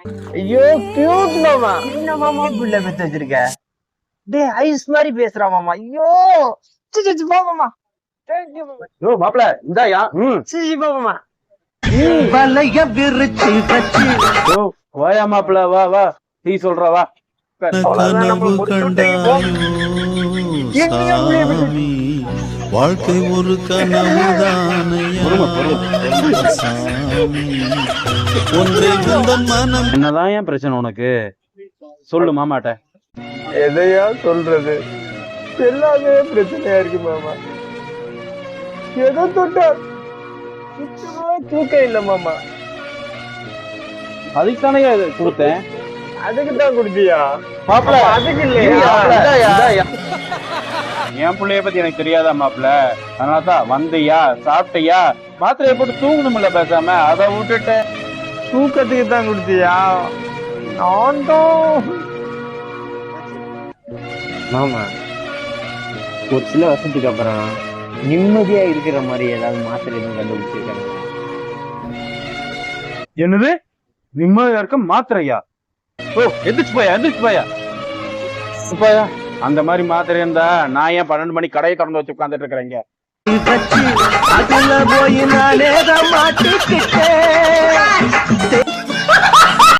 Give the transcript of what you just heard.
ஐயோ கியூட் மாமா. என்ன மாமா புள்ள பெத்து வச்சிருக்க? டேய் ஐஸ் மாதிரி பேசுறா மாமா. ஐயோ. சி சி, சி போ மாமா. Thank you, மாமா. யோ மாப்பிள இந்தாயா? ம். சி சி போ மாமா. வலைய விரிச்சு வச்சு. யோ வாயா மாப்பிள வா வா. டீ சொல்றா வா. அவ்வளவுதான் நம்ம கனவு என்னதான் ஏன் பிரச்சனை உனக்கு? சொல்லு மாமாட்ட. எதையா சொல்றது? எல்லாமே பிரச்சனையா இருக்கு மாமா. எதை தொட்டா சுத்தமா தூக்கம் இல்ல மாமா. அதுக்கு தானே கொடுத்தேன்? அதுக்கு தான் குடுத்தியா? மாப்பிள அதுக்கு இல்லையா? என் பிள்ளைய பத்தி எனக்கு தெரியாதா மாப்பிள? அதனால தான் வந்தியா சாப்பிட்டியா? மாத்திரையை போட்டு தூங்கணும்ல பேசாம? அதை விட்டுட்டு தூக்கத்துக்கு தான் குடுத்தியா? நான் தான் மாமா ஒரு சில வருஷத்துக்கு அப்புறம் நிம்மதியா இருக்கிற மாதிரி ஏதாவது மாத்திரை எதுவும் கண்டுபிடிச்சிருக்காங்க? என்னது? நிம்மதியா இருக்க மாத்திரையா? ஓ எந்திரிச்சு போயா எந்திரிச்சு போயா? போயா? அந்த மாதிரி மாத்திரை இருந்தா நான் ஏன் பன்னெண்டு மணி கடையை திறந்து வச்சு உட்காந்துட்டு இருக்கிறேங்க வச்சு அதுல போய் நானே தான் மாட்டிக்கிட்டேன்